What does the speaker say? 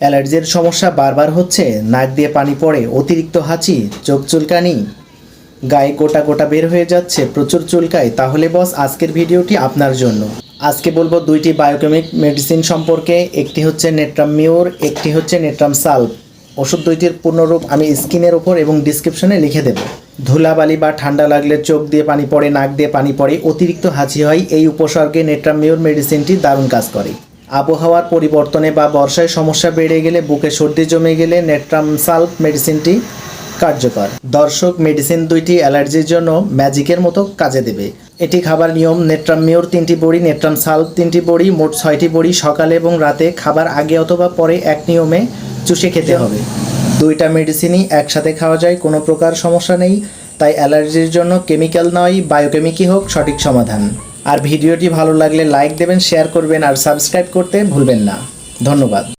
অ্যালার্জির সমস্যা বারবার হচ্ছে, নাক দিয়ে পানি পড়ে, অতিরিক্ত হাঁচি, চোখ চুলকানি। গায়ে গোটা গোটা বের হয়ে যাচ্ছে, প্রচুর চুলকায়। তাহলে বস, আজকের ভিডিওটি আপনার জন্য। আজকে বলব দুইটি বায়োকেমিক মেডিসিন সম্পর্কে, একটি হচ্ছে নেট্রাম মিওর একটি হচ্ছে নেট্রাম সালভ ওষুধ দুইটির পূর্ণরূপ আমি স্কিনের ওপর এবং ডিসক্রিপশনে লিখে দেব। ধুলাবালি বা ঠান্ডা লাগলে চোখ দিয়ে পানি পড়ে, নাক দিয়ে পানি পড়ে, অতিরিক্ত হাঁচি হয়, এই উপসর্গে নেট্রাম মিওর মেডিসিনটি দারুণ কাজ করে। আবহাওয়ার পরিবর্তনে বা বর্ষায় সমস্যা বেড়ে গেলে বুকে সর্দি জমে গেলে নেট্রাম সালভ মেডিসিনটি কার্যকর। দর্শক, মেডিসিন দুইটি অ্যালার্জির জন্য ম্যাজিকের মতো কাজে দেবে। এটি খাবার নিয়ম, নেট্রাম মিওর তিনটি বড়ি, নেট্রাম সালভ তিনটি বড়ি, মোট ছয়টি বড়ি সকালে এবং রাতে খাবার আগে অথবা পরে এক নিয়মে চুষে খেতে হবে। দুইটা মেডিসিনই একসাথে খাওয়া যায়, কোনো প্রকার সমস্যা নেই। তাই অ্যালার্জির জন্য কেমিক্যাল নয়, বায়োকেমিকই হোক সঠিক সমাধান। আর ভিডিওটি ভালো লাগলে লাইক দেবেন শেয়ার করবেন আর সাবস্ক্রাইব করতে ভুলবেন না। ধন্যবাদ।